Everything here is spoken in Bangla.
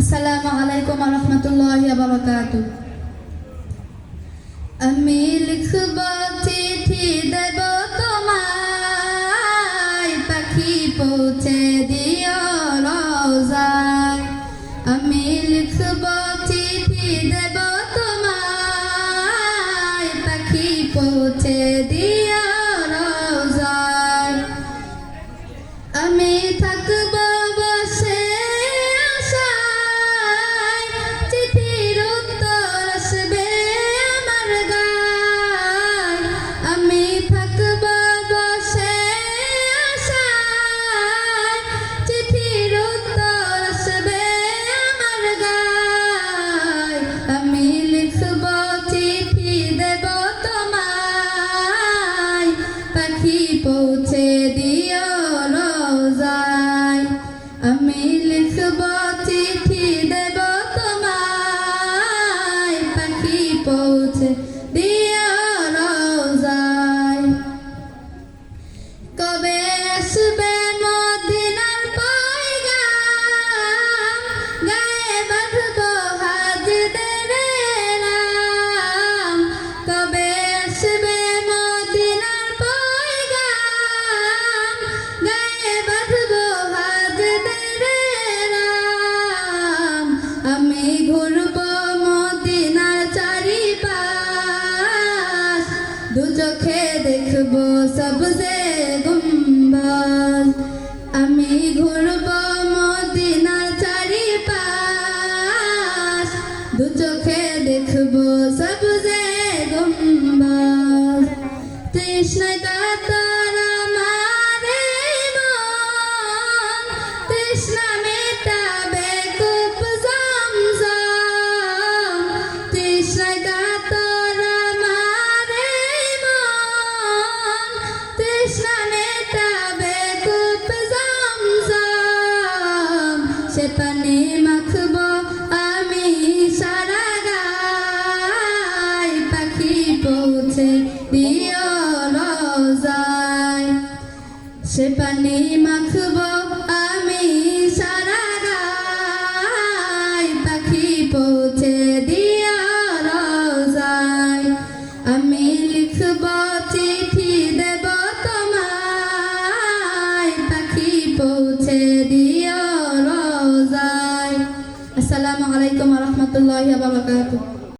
আসসালামু আলাইকুম রহমতুল্লাহ বারকাত আমি লিখব চিঠি দেব তোমায় পাখি পৌঁছে দিও রোজা। চোখে দেখব সবজে গুম্বাজ। আমি ঘুরব প্রিয় রোজায় সে পানি মাখব আমি সারা গায় পাখি পৌঁছে দিয়া রোজায় আমি লিখব চিঠি দেব তোমায় পাখি পৌঁছে দিয়া রোজায় আসসালামু আলাইকুম রহমতুল্লাহ বাবরকাতুহ